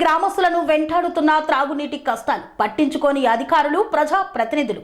గ్రామస్తులను వెంటాడుతున్న త్రాగునీటి కష్టాలు పట్టించుకోని అధికారులు ప్రజా ప్రతినిధులు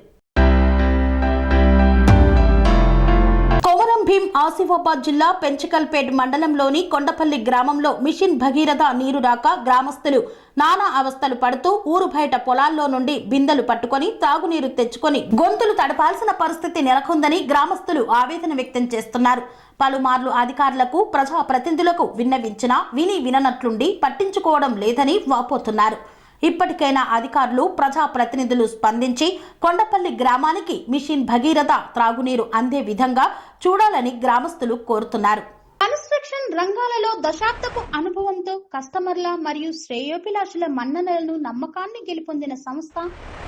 భీం ఆసిఫాబాద్ జిల్లా పెంచకల్పేట్ మండలంలోని కొండపల్లి గ్రామంలో మిషన్ భగీరథ నీరు రాక గ్రామస్తులు నానా అవస్థలు పడుతూ ఊరు బయట పొలాల్లో నుండి బిందెలు పట్టుకొని తాగునీరు తెచ్చుకొని గొంతులు తడపాల్సిన పరిస్థితి నెలకొందని గ్రామస్తులు ఆవేదన వ్యక్తం చేస్తున్నారు. పలుమార్లు అధికారులకు ప్రజా ప్రతినిధులకు విన్నవించినా విని విననట్లుండి పట్టించుకోవడం లేదని వాపోతున్నారు. ఇప్పటికైనా అధికారులు ప్రజా ప్రతినిధులు స్పందించి కొండపల్లి గ్రామానికి మిషన్ భగీరథ త్రాగునీరు అందే విధంగా చూడాలని గ్రామస్తులు కోరుతున్నారు. కన్స్ట్రక్షన్ రంగాలలో దశాబ్దపు అనుభవంతో కస్టమర్ల మరియు శ్రేయోభిలాషుల మన్ననలను నమ్మకాన్ని గెలుపొందిన సంస్థ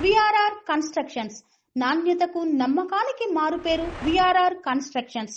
విఆర్ఆర్ కన్స్ట్రక్షన్స్. నాణ్యతకు నమ్మకానికి మారుపేరు VRR constructions.